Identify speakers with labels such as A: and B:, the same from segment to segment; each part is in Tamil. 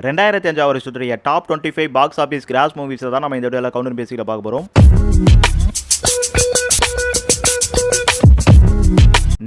A: ரெண்டாயிரத்தி அஞ்சாவது வருஷத்துடைய top twenty five box office gross movies தான் நம்ம இந்த வீடியோவில் கவுண்டர் பேசிக்கில் பார்க்க போகிறோம்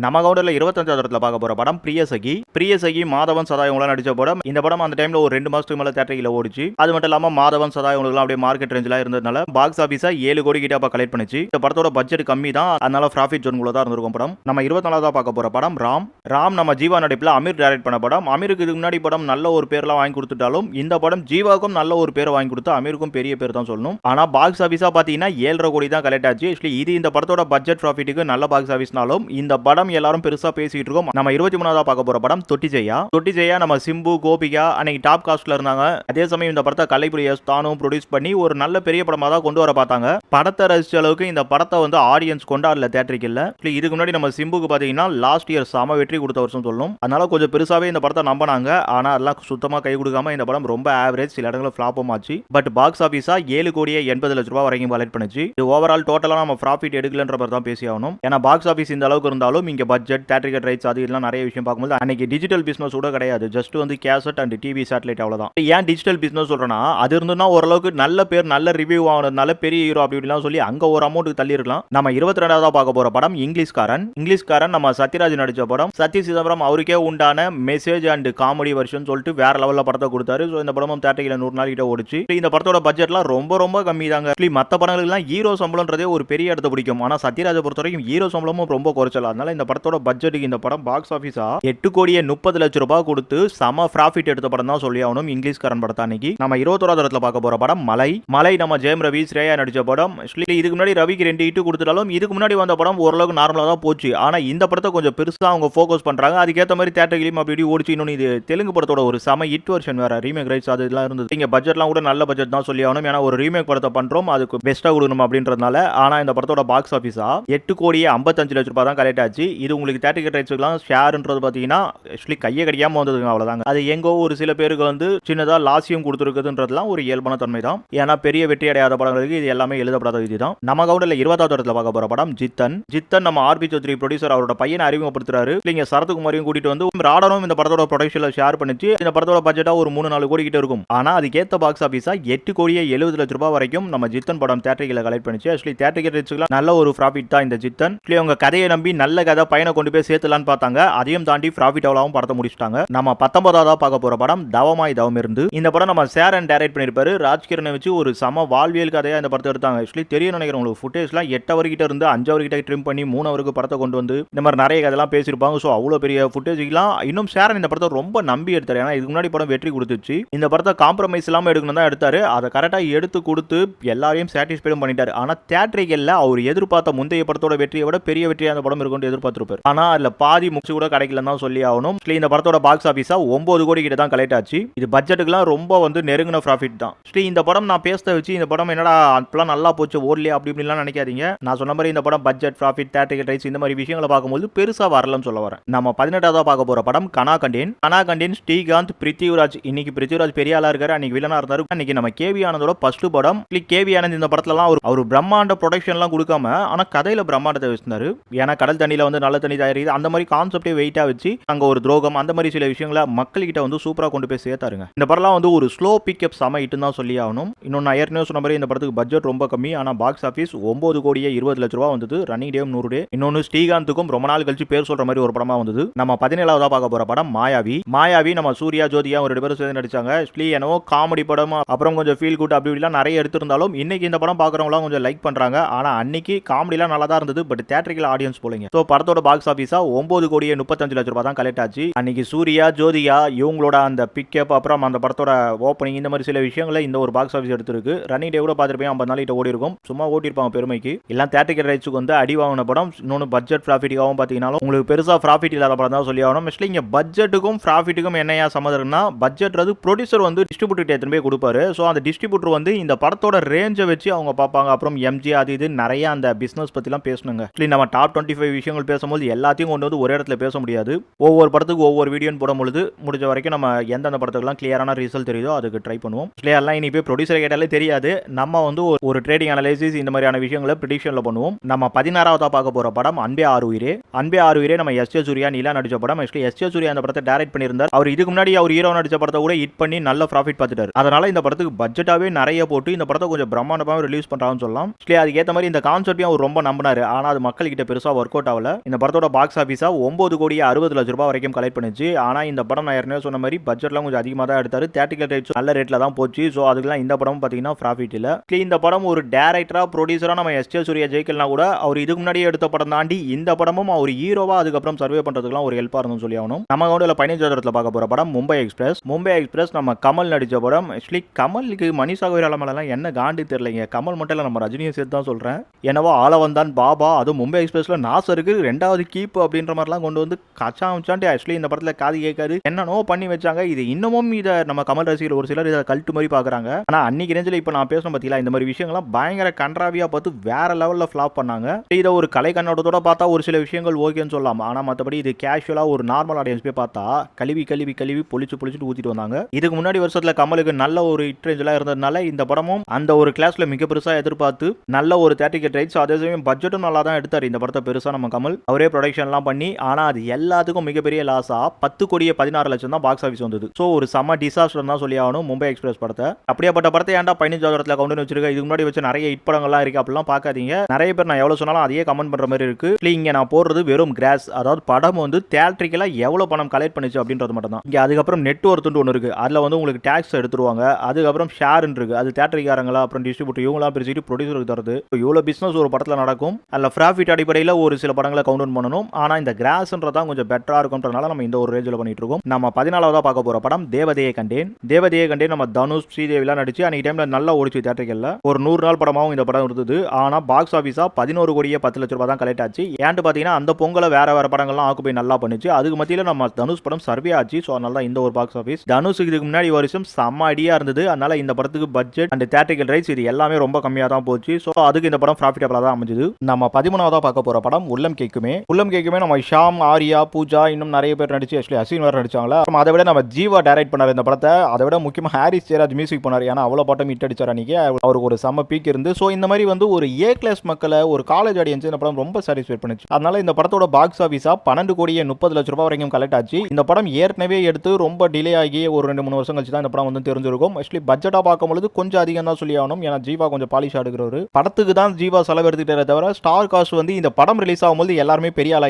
A: நம்ம கவுண்டரில் இருபத்தஞ்சாவது இடத்துல பார்க்க போற படம் பிரியசகி. பிரியசகி மாதவன் சதாயவங்களாம் நடிச்ச படம். இந்த படம் அந்த டைம்ல ஒரு ரெண்டு மாசத்துக்கு மேல தேட்டரில் ஓடிச்சு. அது மட்டும் இல்லாம மாதவன் சதா இவங்களுக்குலாம் அப்படியே மார்க்கெட் ரேஞ்சில் இருந்ததுனால பாக்ஸ் ஆஃபீஸா ஏழு கோடி கிட்ட அப்ப கலெக்ட் பண்ணிச்சு. இந்த படத்தோட பட்ஜெட் கம்மி தான். அதனால ப்ராஃபிட் ஜோன் தான் இருந்திருக்கும் படம். நம்ம இருபத்தி நாலாவதா பார்க்க போற படம் ராம். ராம் நம்ம ஜீவா நடிப்பில் அமீர் டைரக்ட் பண்ண படம். அமீருக்கு இதுக்கு முன்னாடி படம் நல்ல ஒரு பேர்லாம் வாங்கி கொடுத்துட்டாலும் இந்த படம் ஜீவாவுக்கும் நல்ல ஒரு பேர் வாங்கி கொடுத்து அமீருக்கும் பெரிய பேர் தான் சொல்லணும். ஆனா பாக்ஸ் ஆஃபீஸா பாத்தீங்கன்னா ஏழரை கோடி தான் கலெக்ட் ஆச்சு. ஆக்சுவலி இது இந்த படத்தோட பட்ஜெட் ப்ராஃபிட்டுக்கு நல்ல பாக்ஸ் ஆஃபீஸ்னாலும் இந்த படம் எல்லாரும் பெருசா பேசிட்டு இருக்கோம். நம்ம இருபத்தி மூணாவதா பார்க்க போற படம் தொட்டி ஜெயா தொட்டி ஜெயா நம்ம சிம்பு கோபிகா அன்னைக்கு டாப் காஸ்ட்ல இருந்தாங்க. அதே சமயம் இந்த படத்தை கலைப்புரியஸ் தானும் ப்ரொடியூஸ் பண்ணி ஒரு நல்ல பெரிய படமா தான் கொண்டு வர பார்த்தாங்க. படத்தை ரசிச்ச அளவுக்கு இந்த படத்தை வந்து ஆடியன்ஸ் கொண்டாடல தேட்டருக்கு இல்ல. இதுக்கு முன்னாடி நம்ம சிம்புக்கு பாத்தீங்கன்னா லாஸ்ட் இயர் சம வெற்றி கொடுத்த வருஷம் சொல்லும். அதனால கொஞ்சம் பெருசாவே இந்த படத்தை நம்பினாங்க. ஆனா அதெல்லாம் சுத்தமா கை கொடுக்காம இந்த படம் ரொம்ப ஆவரேஜ் சில இடங்களில் ஃபிளாப்பும் ஆச்சு. பட் பாக்ஸ் ஆஃபீஸா ஏழு கோடியே எண்பது லட்ச ரூபாய் வரைக்கும் கலெக்ட் பண்ணுச்சு. இது ஓவரால் டோட்டலா நம்ம ப்ராஃபிட் எடுக்கலன்ற மாதிரி தான் பேசி ஆகணும். ஏன்னா பாக்ஸ் ஆஃபீஸ் இந்த அளவுக்கு இருந்தாலும் இங்க பட்ஜெட் தேட்டரிக்கல் ரைட்ஸ் அது இதெல்லாம் நிறைய விஷயம் பார்க்கும்போது அன்னைக்கு டிஜிட்டல் பிஸ்னஸ் கூட கிடையாது. ஜஸ்ட் வந்து கேசட் அண்ட் டிவி சேட்டலைட் அவ்வளோதான் ஏன் டிஜிட்டல் பிஸ்னஸ் சொல்கிறேன்னா அது இருந்துன்னா ஓரளவுக்கு நல்ல பேர் நல்ல ரிவ்யூ ஆனதுனால பெரிய ஹீரோ அப்படி இப்படிலாம் சொல்லி அங்கே ஒரு அமௌண்ட் தள்ளிருக்கலாம் நம்ம இருபத்தி ரெண்டாவதாக பார்க்க போற படம் இங்கிலீஷ்காரன். இங்கிலீஷ்காரன் நம்ம சத்யராஜ் நடித்த படம். சத்ய சிதம்பரம் அவருக்கே உண்டான மெசேஜ் அண்ட் காமெடி வருஷன் சொல்லிட்டு வேற லெவலில் படத்தை கொடுத்தாரு. ஸோ இந்த படமும் தேட்டரில் நூறு நாள் கிட்ட ஓடிச்சு. இந்த படத்தோட பட்ஜெட்லாம் ரொம்ப ரொம்ப கம்மி தாங்க மற்ற மத்த படங்களுக்குலாம் ஹீரோ சம்பளம்ன்றதே ஒரு பெரிய இடத்த பிடிக்கும். ஆனால் சத்யராஜை பொறுத்த வரைக்கும் ஹீரோ சம்பளமும் ரொம்ப குறைச்சல. அதனால இந்த படத்தோட பட்ஜெட்டுக்கு இந்த படம் பாக்ஸ் ஆஃபீஸா எட்டு கோடியே முப்பது லட்ச ரூபாய் கொடுத்து சம ப்ராஃபிட் எடுத்த படம் தான் சொல்லி ஆகணும் இங்கிலீஷ்காரன் படத்தை அன்னைக்கு நம்ம இருபத்தோராவது இடத்துல பார்க்க போற படம் மலை. மலை நம்ம ஜெயம் ரவி ஸ்ரேயா நடிச்ச படம். இதுக்கு முன்னாடி ரவிக்கு ரெண்டு இட்டு கொடுத்துட்டாலும் இதுக்கு முன்னாடி வந்த படம் ஓரளவுக்கு நார்மலா தான் போச்சு. ஆனா இந்த படத்தை கொஞ்சம் பெருசா அவங்க ஃபோக்கஸ் பண்றாங்க. அதுக்கேற்ற மாதிரி தேட்டர்லையும் அப்படி ஓடிச்சு. இன்னொன்று இது தெலுங்கு படத்தோட ஒரு செம ஹிட் வெர்ஷன் வேற ரீமேக் ரைட்ஸ் அது இதெல்லாம் இருந்தது. இங்க பட்ஜெட்லாம் கூட நல்ல பட்ஜெட் தான் சொல்லி ஆகணும். ஏன்னா ஒரு ரீமேக் படத்தை பண்றோம். அதுக்கு பெஸ்ட்டாக கொடுக்கணும் அப்படின்றதுனால. ஆனா இந்த படத்தோட பாக்ஸ் ஆஃபீஸா எட்டு கோடியே ஐம்பத்தஞ்சு லட்ச ரூபாய் தான் கலெக்ட் ஆச்சு. இது உங்களுக்கு தேர்ட்டிகேட் ரைட்ஸ் வைக்கலாம். ஷேர்ன்றது பார்த்தீங்கன்னா ஆக்சுவலி கையை கடிக்காம வந்ததுங்க அவ்வளோதாங்க அது எங்கோ ஒரு சில பேருக்கு வந்து சின்னதாக லாசியம் கொடுத்துருக்குதுன்றதுலாம் ஒரு இயல்பான தன்மை தான் ஏன்னா பெரிய வெற்றி அடையாத படங்களுக்கு இது எல்லாமே எழுதப்படாத விதி தான் நம்ம கவுண்டில் இருபதாவது இடத்துல பார்க்க போகிற படம் ஜித்தன். ஜித்தன் நம்ம ஆர்பி சௌத்ரி ப்ரொடியூசர் அவரோட பையனை அறிமுகப்படுத்துறாரு. இல்லைங்க சரத்குமாரையும் கூட்டிட்டு வந்து ராடனும் இந்த படத்தோட ப்ரொடக்ஷன்ல ஷேர் பண்ணிச்சு. இந்த படத்தோட பட்ஜெட்டா ஒரு மூணு நாலு கோடி கிட்ட இருக்கும். ஆனா அதுக்கேற்ற பாக்ஸ் ஆஃபீஸா எட்டு கோடியே எழுபது லட்ச ரூபாய் வரைக்கும் நம்ம ஜித்தன் படம் தேட்டரிகளை கலெக்ட் பண்ணிச்சு. ஆக்சுவலி தேட்டரிகள் நல்ல ஒரு ப்ராஃபிட் தான் இந்த ஜித்தன். ஆக்சுவலி அவங்க கதையை நம்பி நல்ல கதை பையனை கொண்டு போய் சேர்த்துலான்னு பார்த்தாங்க. அதையும் தாண்டி ப்ராஃபிட் அவ்வளவும் படத்தை முடிச்சிட்டாங்க. நம்ம பத்தொன்பதாவதா பார்க்க போற படம் தவமாய் தவம் இருந்து இந்த படம் நம்ம சேரன் டைரக்ட் பண்ணிருப்பாரு ராஜ்கிரனை வச்சு ஒரு சம வாழ்வியல் கதையா இந்த படத்தை எடுத்தாங்க. ஆக்சுவலி தெரியும் நினைக்கிறேன் உங்களுக்கு. ஃபுட்டேஜ்லாம் எட்டு அவர் கிட்ட இருந்து அஞ்சு அவர் கிட்ட ட்ரிம் பண்ணி மூணு அவருக்கு படத்தை கொண்டு வந்து இந்த மாதிரி நிறைய கதைலாம் பேசியிருப்பாங்க. ஸோ அவ்வளோ பெரிய ஃபுட்டேஜ்லாம் இன்னும் சேரன் இந்த படத்தை ரொம்ப நம்பி எடுத்தார். ஏன்னா இதுக்கு முன்னாடி படம் வெற்றி கொடுத்துச்சு. இந்த படத்தை காம்ப்ரமைஸ் இல்லாமல் எடுக்கணும் தான் எடுத்தாரு. அதை கரெக்டாக எடுத்து கொடுத்து எல்லாரையும் சாட்டிஸ்ஃபைடும் பண்ணிட்டார். ஆனால் தேட்டரிகளில் அவர் எதிர்பார்த்த முந்தைய படத்தோட வெற்றியை விட பெரிய வெற்றியாக அந்த படம் இருக்கும்னு பார்த்துருப்பார் ஆனால் அதில் பாதி முடிச்சு கூட கிடைக்கலன்னு தான் சொல்லி ஆகணும். இந்த படத்தோட பாக்ஸ் ஆஃபீஸா ஒன்பது கோடி கிட்ட தான் கலெக்ட் ஆச்சு. இது பட்ஜெட்டுக்குலாம் ரொம்ப வந்து நெருங்கின ப்ராஃபிட் தான். ஸ்ரீ இந்த படம் நான் பேச வச்சு இந்த படம் என்னடா அப்பெல்லாம் நல்லா போச்சு ஓடலையே அப்படி இப்படிலாம் நினைக்காதீங்க. நான் சொன்ன மாதிரி இந்த படம் பட்ஜெட் ப்ராஃபிட் தேட்டர் ரைஸ் இந்த மாதிரி விஷயங்களை பார்க்கும்போது பெருசா வரலன்னு சொல்ல வரேன். நம்ம பதினெட்டாவதா பார்க்க போற படம் கனா கண்டேன் கனா கண்டேன் ஸ்ரீகாந்த் பிருத்திவிராஜ். இன்னைக்கு பிருத்திவிராஜ் பெரிய ஆளா இருக்காரு. அன்னைக்கு வில்லனா இருந்தாரு. அன்னைக்கு நம்ம கேவி ஆனந்தோட ஃபர்ஸ்ட் படம். கேவி ஆனந்த் இந்த படத்துலலாம் அவர் அவர் பிரம்மாண்ட ப்ரொடக்ஷன்லாம் கொடுக்காம ஆனா கதையில பிரம்மாண்டத்தை வச்சிருந்தாரு. ஏன்னா கடல் தண்ணியில வந்து நல்ல தண்ணி தயாரிக்குது. அந்த மாதிரி கான்செப்டே வெயிட்டாக வச்சு அங்கே ஒரு துரோகம் அந்த மாதிரி சில விஷயங்களை மக்கள்கிட்ட வந்து சூப்பராக கொண்டு போய் சேர்த்தாருங்க இந்த படம்லாம் வந்து ஒரு ஸ்லோ பிக்கப் செம இட்டுன்னு தான் சொல்லி ஆகணும். இன்னொன்று நான் ஏற்கனவே சொன்ன மாதிரி இந்த படத்துக்கு பட்ஜெட் ரொம்ப கம்மி. ஆனால் பாக்ஸ் ஆஃபீஸ் ஒம்பது கோடியே இருபது லட்ச ரூபா வந்தது. ரன்னிங் டேம் நூறு டே இன்னொன்று ஸ்ரீகாந்துக்கும் ரொம்ப நாள் கழிச்சு பேர் சொல்ற மாதிரி ஒரு படமா வந்தது. நம்ம பதினேழாவதா பார்க்க போற படம் மாயாவி. மாயாவி நம்ம சூர்யா ஜோதியா ஒரு ரெண்டு பேரும் சேர்ந்து நடிச்சாங்க. ஸ்லீ என்னவோ காமெடி படம் அப்புறம் கொஞ்சம் ஃபீல் குட் அப்படி இப்படிலாம் நிறைய எடுத்திருந்தாலும் இன்னைக்கு இந்த படம் பார்க்குறவங்களாம் கொஞ்சம் லைக் பண்றாங்க. ஆனால் அன்னைக்கு காமெடிலாம் நல்லா தான் இருந்தது. பட் தேட்டரிக்கல் ஆடியன்ஸ் போலீங்க. ஸோ படத்தோட பாக்ஸ் ஆஃபீஸா ஒன்பது கோடியே முப்பத்தஞ்சு லட்ச ரூபாய் தான் கலெக்ட் ஆச்சு. அன்னைக்கு சூர்யா ஜோதியா இவங்களோட அந்த பிக்கப் அப்புறம் அந்த படத்தோட ஓப்பனிங் இந்த மாதிரி சில விஷயங்களை இந்த ஒரு பாக்ஸ் ஆஃபீஸ் எடுத்திருக்கு. ரன்னிங் டே கூட பார்த்துருப்பேன் ஐம்பது நாள் கிட்ட ஓடி இருக்கும் சும்மா ஓட்டிருப்பாங்க பெருமைக்கு. எல்லாம் தேட்டரிக்கல் ரைட்ஸுக்கு வந்து அடி வாங்கின படம். இன்னொன்று பட்ஜெட் ப்ராஃபிட்டுக்காகவும் பார்த்தீங்கன்னாலும் உங்களுக்கு பெருசாக ப்ராஃபிட் இல்லாத படம் தான் சொல்லி ஆகணும். ஆக்சுவலி இங்கே பட்ஜெட்டுக்கும் ப்ராஃபிட்டுக்கும் என்னையா சம்மதம்னா பட்ஜெட்றது ப்ரொடியூசர் வந்து டிஸ்ட்ரிபியூட்டர் எத்தனை போய் கொடுப்பாரு. ஸோ அந்த டிஸ்ட்ரிபியூட்டர் வந்து இந்த படத்தோட ரேஞ்சை வச்சு அவங்க பார்ப்பாங்க. அப்புறம் எம்ஜி அது இது நிறைய அந்த பிஸ்னஸ் பற்றிலாம் பேசணுங்க. ஆக்சுவலி நம்ம டாப் டுவெண்ட்டி ஃபைவ் விஷயங்கள் பேச பேசும்போது எல்லாத்தையும் கொண்டு வந்து ஒரே இடத்துல பேச முடியாது. ஒவ்வொரு படத்துக்கு ஒவ்வொரு வீடியோன்னு போடும்பொழுது முடிஞ்ச வரைக்கும் நம்ம எந்தெந்த படத்துக்குலாம் கிளியரான ரிசல்ட் தெரியுதோ அதுக்கு ட்ரை பண்ணுவோம். கிளியர்லாம் இனி போய் ப்ரொடியூசர் கேட்டாலே தெரியாது. நம்ம வந்து ஒரு- ட்ரேடிங் அனலைசிஸ் இந்த மாதிரியான விஷயங்களை ப்ரிடிக்ஷனில் பண்ணுவோம். நம்ம பதினாறாவதா பார்க்க போகிற படம் அன்பே ஆறு உயிரே. அன்பே ஆறு உயிரே நம்ம எஸ் ஏ சூர்யா நிலா நடிச்ச படம். ஆக்சுவலி எஸ் ஏ சூர்யா அந்த படத்தை டேரக்ட் பண்ணியிருந்தார். அவர் இதுக்கு முன்னாடி அவர் ஹீரோ நடிச்ச படத்தை கூட ஹிட் பண்ணி நல்ல ப்ராஃபிட் பார்த்துட்டார். அதனால இந்த படத்துக்கு பட்ஜெட்டாகவே நிறைய போட்டு இந்த படத்தை கொஞ்சம் பிரம்மாண்டமாக ரிலீஸ் பண்ணுறாங்கன்னு சொல்லலாம். ஆக்சுவலி அதுக்கேற்ற மாதிரி இந்த கான்செப்டையும் அவர் ரொம்ப நம்பினார். ஆனால் அது மக்கள்கிட்ட பெருசாக ஒர்க் அவுட் ஆகல. இந்த படத்தோட பாக்ஸ் ஆஃபீஸாக ஒம்பது கோடி அறுபது லட்ச ரூபாய் வரைக்கும் கலெக்ட் பண்ணிச்சு. ஆனால் இந்த படம் நான் ஏற்கனவே சொன்ன மாதிரி பட்ஜெட்லாம் கொஞ்சம் அதிகமாக தான் எடுத்தாரு. தேட்டிக்கல் ரேட்ஸ் நல்ல ரேட்டில் தான் போச்சு. ஸோ அதுக்கெல்லாம் இந்த படம் பார்த்தீங்கன்னா ப்ராஃபிட் இல்லை. இந்த படம் ஒரு டேரக்டராக ப்ரொடியூசராக நம்ம எஸ். ஜே சூர்யா ஜெயிக்கல்னா கூட அவர் இதுக்கு முன்னாடியே எடுத்த படம் தாண்டி இந்த படமும் அவர் ஹீரோவா அதுக்கப்புறம் சர்வே பண்ணுறதுக்குலாம் ஒரு ஹெல்ப்பாக இருந்தும் சொல்லி ஆகணும். நம்ம கவுண்டில் பதினஞ்சு இடத்துல பார்க்க போகிற படம் மும்பை எக்ஸ்பிரஸ். மும்பை எக்ஸ்பிரஸ் நம்ம கமல் நடித்த படம். ஆக்சுவலி கமலுக்கு மணிசாகர் மேலாம் என்ன காண்டு தெரியலைங்க. கமல் மட்டும் இல்லை நம்ம ரஜினியை சேர்த்து தான் சொல்கிறேன் என்னவோ ஆளவந்தான் பாபா. அதுவும் மும்பை எக்ஸ்பிரஸில் நாசருக்கு ரெண்டாவது கீப் அப்படின்ற மாதிரிலாம் கொண்டு வந்து கச்சா வச்சான்ட்டு ஆக்சுவலி இந்த படத்தில் காது கேட்காது என்னன்னோ பண்ணி வச்சாங்க. இது இன்னமும் இதை நம்ம கமல் ரசிகர் ஒரு சிலர் இதை கல்ட்டு மாதிரி பார்க்குறாங்க. ஆனால் அன்னைக்கு ரேஞ்சில் இப்போ நான் பேசணும் பார்த்தீங்களா இந்த மாதிரி விஷயங்கள்லாம் பயங்கர கன்றாவியாக பார்த்து வேற லெவலில் ஃப்ளாப் பண்ணாங்க. இதை ஒரு கலை கண்ணோட்டத்தோட பார்த்தா ஒரு சில விஷயங்கள் ஓகேன்னு சொல்லலாம். ஆனால் மற்றபடி இது கேஷுவலாக ஒரு நார்மல் ஆடியன்ஸ் போய் பார்த்தா கழுவி கழுவி கழுவி பொழிச்சு பொழிச்சுட்டு ஊற்றிட்டு வந்தாங்க. இதுக்கு முன்னாடி வருஷத்தில் கமலுக்கு நல்ல ஒரு ஹிட் ரேஞ்செலாம் இருந்ததுனால இந்த படமும் அந்த ஒரு கிளாஸில் மிக பெருசாக எதிர்பார்த்து நல்ல ஒரு தேர்ட்டி தேட்டிக்கெட் ரைட்ஸ் அதே சமயம் பட்ஜெட்டும் நல்லா தான் எடுத்தார் இந்த படத்தை பெருசாக நம்ம கமல். அவரே ப்ரொடக்ஷன்லாம் பண்ணி ஆனால் அது எல்லாத்துக்கும் மிகப்பெரிய லாஸாக பத்து கோடியே பதினாறு லட்சம் தான் பாக்ஸ் ஆஃபீஸ் வந்தது. ஸோ ஒரு செம்ம டிசாஸ்டர் தான் சொல்லி ஆகணும் மும்பை எக்ஸ்பிரஸ் படத்தை. அப்படியேப்பட்ட படத்தை ஏன்டா பதினஞ்சாவது இடத்துல கவுண்ட் வச்சிருக்க? இதுக்கு முன்னாடி வச்சு நிறைய ஹிட் படங்கள்லாம் இருக்கு. அப்படிலாம் பார்க்காதீங்க. நிறைய பேர் நான் எவ்வளோ சொன்னாலும் அதையே கமெண்ட் பண்ணுற மாதிரி இருக்கு. இல்லை இங்கே நான் போடுறது வெறும் கிராஸ் அதாவது படம் வந்து தேட்ரிக்கலாக எவ்வளோ பணம் கலெக்ட் பண்ணிச்சு அப்படின்றது மட்டும் தான். இங்கே அதுக்கப்புறம் நெட் ஒர்த்துட்டு ஒன்று இருக்கு. அதில் வந்து உங்களுக்கு டேக்ஸ் எடுத்துருவாங்க. அதுக்கப்புறம் ஷேர்ன்னு இருக்கு. அது தேட்டரிக்காரங்களா அப்புறம் டிஸ்ட்ரிபியூட்டர் இவங்களாம் பிரிச்சுட்டு ப்ரொடியூசருக்கு தருது இவ்வளோ பிஸ்னஸ் ஒரு படத்தில் நடக்கும். அதில் ப்ராஃபிட் அடிப்படையில் ஒரு சில படங்களை கவுண்ட் பண்ணணும். ஆனால் இந்த கிராஸ்ன்றதான் கொஞ்சம் பெட்டராக இருக்கும்ன்றனால நம்ம இந்த ஒரு ரேஞ்சில் பண்ணிட்டு இருக்கோம். நம்ம பதினாலாவதாக பார்க்க போகிற படம் தேவதையை கண்டேன். தேவதையை கண்டேன் நம்ம தனுஷ் ஸ்ரீதேவிலாம் நடிச்சு அன்னைக்கு டைமில் நல்லா ஓடிச்சு தேட்டர்களில் ஒரு நூறு நாள் படமாகவும் இந்த படம் இருந்தது. ஆனால் பாக்ஸ் ஆஃபீஸாக பதினோரு கோடியே பத்து லட்ச ரூபாய் தான் கலெக்ட் ஆச்சு. ஏன்ட்டு பார்த்தீங்கன்னா அந்த பொங்கலை வேற வேற படங்கள்லாம் ஆக்குப்பை நல்லா பண்ணுச்சு. அதுக்கு மத்தியில் நம்ம தனுஷ் படம் சர்வே ஆச்சு. ஸோ அதனால தான் இந்த ஒரு பாக்ஸ் ஆஃபீஸ் தனுஷுக்கு இதுக்கு முன்னாடி வருஷம் செம்ம அடியாக இருந்தது. அதனால இந்த படத்துக்கு பட்ஜெட் அண்ட் தேட்டரிக்கல் ரைட்ஸ் இது எல்லாமே ரொம்ப கம்மியாக தான் போச்சு. ஸோ அதுக்கு இந்த படம் ப்ராஃபிட்டபிளாக தான் அமைஞ்சது. நம்ம பதிமூணாவதாக பார்க்க போகிற படம் உள்ளம் கேட்கும் உள்ளம் கேட்குமே நம்ம ஷாம் ஆரியா பூஜா இன்னும் நிறைய பேர் நடிச்சு ஆக்சுவலி அசின் வேறு நடிச்சாங்களா? அப்புறம் அதை விட நம்ம ஜீவா டைரக்ட் பண்ணார் இந்த படத்தை. அதை விட முக்கியமாக ஹாரிஸ் ஜெயராஜ் மியூசிக் பண்ணார் ஏன்னா அவ்வளோ பாட்டம் ஹிட் அடிச்சார் அன்னைக்கு. அவருக்கு ஒரு செம்ம பீக் இருந்து. ஸோ இந்த மாதிரி வந்து ஒரு ஏ கிளாஸ் மக்களை ஒரு காலேஜ் ஆடியன்ஸ் இந்த படம் ரொம்ப சாட்டிஸ்ஃபை பண்ணுச்சு. அதனால இந்த படத்தோட பாக்ஸ் ஆஃபீஸாக பன்னெண்டு கோடியே முப்பது லட்ச ரூபாய் வரைக்கும் கலெக்ட் ஆச்சு. இந்த படம் ஏற்கனவே எடுத்து ரொம்ப டிலே ஆகி ஒரு ரெண்டு மூணு வருஷம் கழிச்சு தான் இந்த படம் வந்து தெரிஞ்சிருக்கும். ஆக்சுவலி பட்ஜெட்டாக பார்க்கும்போது கொஞ்சம் அதிகம் தான் சொல்லி ஆகணும். ஏன்னா ஜீவா கொஞ்சம் பாலிஷ் ஆடுகிறவர் படத்துக்கு தான் ஜீவா செலவு எடுத்துக்கிட்டே தவிர ஸ்டார் காஸ்ட் வந்து இந்த படம் ரிலீஸ் ஆகும்போது எல்லாருமே பெரிய ஆள்